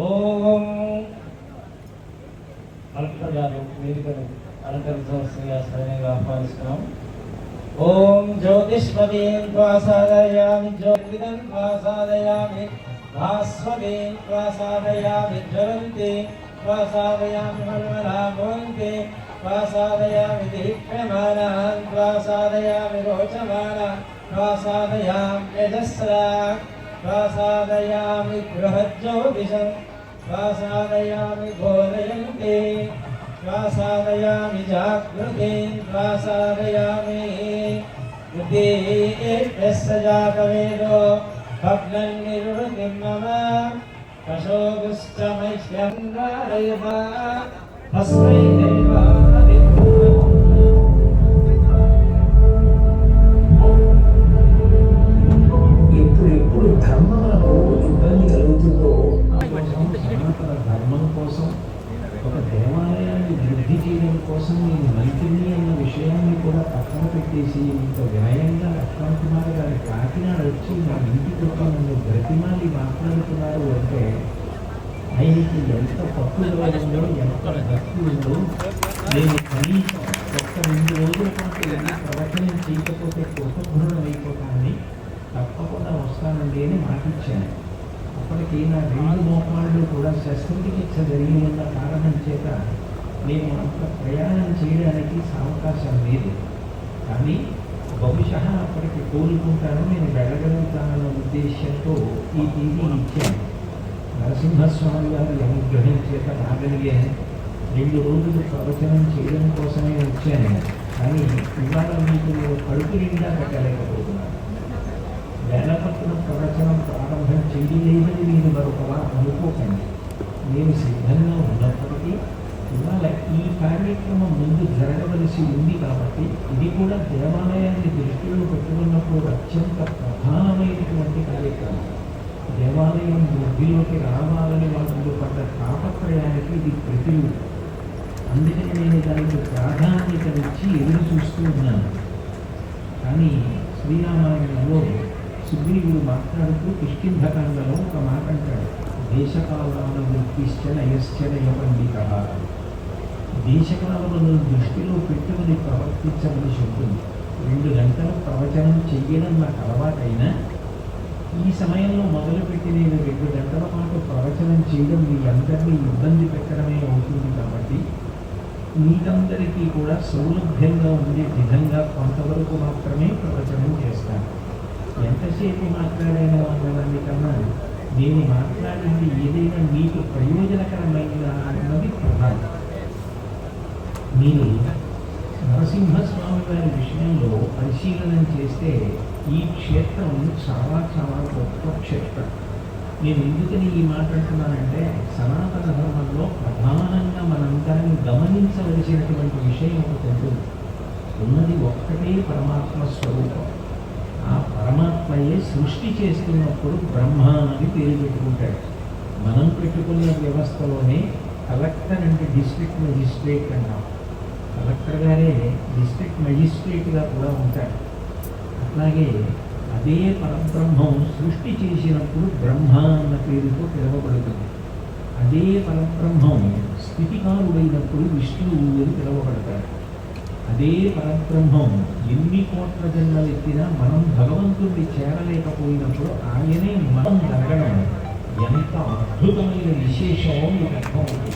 ఓం collector గారు వేదికను అలంకరించవలసిందిగా సరైనగా ఆహ్వానిస్తున్నాం ఓం జ్యోతిష్మదీం త్వాసాదయామి జ్యోతిదం త్వాసాదయామి భాస్వదీం త్వాసాదయామి జ్వలంతి త్వాసాదయామి మల్మలా భవంతి త్వాసాదయామి దీప్యమానాన్ త్వాసాదయామి రోచమాన త్వాసాదయామి యజస్రా ప్రసాదయామి గృహజ్యోతిషం ప్రసాదయామి బోధయంతే ప్రసాదయామి జాగృతే ప్రసాదయామి జాతవేదో భగ్నం నిరుణి మమ కశోగుశ్చ మహ్యం చేయడం కోసం నేను మంత్రిని అన్న విషయాన్ని కూడా పక్కన పెట్టేసి ఇంత వినయంగా లక్ష్మణ్ కుమార్ గారి కాకినాడ వచ్చి నా ఇంటి వచ్చి నన్ను బ్రతిమాలి మాట్లాడుతున్నారు అంటే ఆయనకి ఎంత పట్టుదల ఉందో ఎంత భక్తి ఉందో నేను కనీసం ఒక్క రెండు రోజుల పాటు వెళ్ళి ప్రవచనం చేయకపోతే కృతజ్ఞుడు అయిపోతానని తప్పకుండా వస్తానండి అని మాటిచ్చాను. అప్పటికి నా రెండు మోపాళ్ళు కూడా శస్త్రచికిత్స జరిగి ఉన్న కారణం చేత మేము అంత ప్రయాణం చేయడానికి అవకాశం లేదు. కానీ బహుశా అప్పటికి కోలుకుంటాను నేను వెళ్ళగలుగుతానన్న ఉద్దేశంతో ఈ టీవీ ఇచ్చాను. నరసింహస్వామి గారు అనుగ్రహం చేత రాగలిగాను. రెండు రోజులు ప్రవచనం చేయడం కోసమే వచ్చాను. కానీ ఇవాళ మీకు నేను కడుపు నిండా పెట్టలేకపోతున్నాను. వేలపట్నం ప్రవచనం ప్రారంభం చేయలేదని నేను మరొకలా అనుకోకండి. నేను సిద్ధంగా ఉన్నప్పటికీ ఇవాళ ఈ కార్యక్రమం ముందు జరగవలసి ఉంది కాబట్టి ఇది కూడా దేవాలయాన్ని దృష్టిలో పెట్టుకున్నప్పుడు అత్యంత ప్రధానమైనటువంటి కార్యక్రమం. దేవాలయం వృద్ధిలోకి రావాలని వాళ్ళు పడ్డ తాపత్రయానికి ఇది ప్రతిరూపం. అందుకని నేను దానికి ప్రాధాన్యతనిచ్చి ఎదురు చూస్తూ ఉన్నాను. కానీ శ్రీరామాయణంలో సుగ్రీవుడు మాట్లాడుతూ కిష్కింధకాండలో ఒక మాట అంటాడు. దేశకాలాల వృత్తిశ్చ నయశ్చనయ పండిత దేశకాలను దృష్టిలో పెట్టుకుని ప్రవర్తించవలసి ఉంటుంది రెండు గంటలు ప్రవచనం చెయ్యడం నాకు అలవాటైనా ఈ సమయంలో మొదలుపెట్టి నేను రెండు గంటల పాటు ప్రవచనం చేయడం మీ అందరినీ ఇబ్బంది పెట్టడమే అవుతుంది కాబట్టి మీకందరికీ కూడా సౌలభ్యంగా ఉండే విధంగా కొంతవరకు మాత్రమే ప్రవచనం చేస్తాను. ఎంతసేపు మాట్లాడాను అన్నదాన్ని కన్నా నేను మాట్లాడింది ఏదైనా మీకు ప్రయోజనకరమైన అన్నది ప్రధానం. మీరు నరసింహస్వామి వారి విషయంలో పరిశీలన చేస్తే ఈ క్షేత్రం చాలా చాలా గొప్ప క్షేత్రం. నేను ఎందుకని ఈ మాట అంటున్నానంటే సనాతన ధర్మంలో ప్రధానంగా మనందరినీ గమనించవలసినటువంటి విషయం ఒకటి ఉంటుంది. ఉన్నది ఒక్కటే పరమాత్మ స్వరూపం. ఆ పరమాత్మయే సృష్టి చేస్తున్నప్పుడు బ్రహ్మ అని పేరు పెట్టుకుంటాడు. మనం పెట్టుకున్న వ్యవస్థలోనే కలెక్టర్ అంటే డిస్ట్రిక్ట్ మెజిస్ట్రేట్ అంటాం కలెక్టర్ గారే డిస్ట్రిక్ట్ మెజిస్ట్రేట్గా కూడా ఉంటాడు అట్లాగే అదే పరబ్రహ్మం సృష్టి చేసినప్పుడు బ్రహ్మ అన్న పేరుతో పిలువబడుతుంది. అదే పరబ్రహ్మం స్థితికారుడైనప్పుడు విష్ణువు అని పిలువబడతాడు అదే పరబ్రహ్మం ఎన్ని కోట్ల జన్మలు ఎత్తినా మనం భగవంతుడిని చేరలేకపోయినప్పుడు ఆయనే మనం జరగడం ఎంత అద్భుతమైన విశేషమో మీకు అర్థమవుతుంది.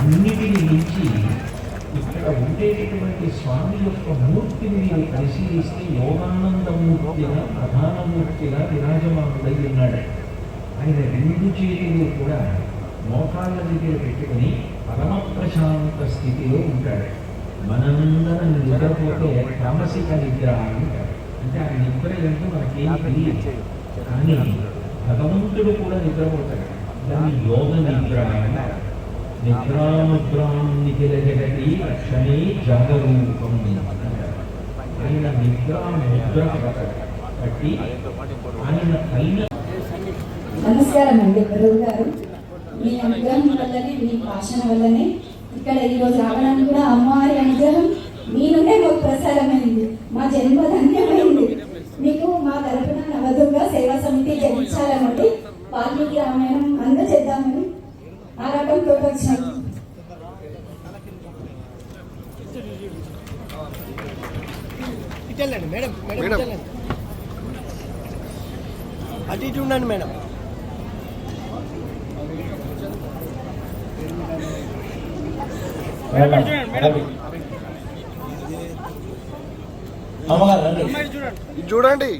అన్నిటిని మించి ఇక్కడ ఉండేటటువంటి స్వామి యొక్క మూర్తిని మీరు పరిశీలిస్తే ప్రధాన మూర్తిగా విరాజమానుడై ఉన్నాడు. ఆయన రెండు చేతులు కూడా మోకాళ్ళ దగ్గర పెట్టుకుని పరమ ప్రశాంత స్థితిలో ఉంటాడు. మనందరం నిద్రపోతే తామసిక నిద్ర అంటారు. అంటే ఆ నిద్ర ఏంటో మనకేం తెలియదు. కానీ భగవంతుడు కూడా నిద్రపోతాడు. దాన్ని యోగ నిద్ర అంటారు. నిద్రాముద్రాం నిఖిల జగతి క్షణే జాగరూపం ఆయన నిద్రా ముద్ర పడతాడు ఆయన పైన నమస్కారం అండి గురువు గారు. మీ అనుగ్రహం వల్లనే మీ భాషణ వల్లనే ఇక్కడ ఈరోజు రావడానికి కూడా అమ్మవారి అనుగ్రహం మీ నుండే మాకు ప్రసారమైంది. మా జన్మ ధన్యమైంది. మీకు మా తరపున నవదుర్గ సేవా సమితి జగించాలనుండి వాల్మీకి రామాయణం ఇటెళ్ళండి మేడం మేడం అటు ఇటు ఉండండి మేడం. చూడండి.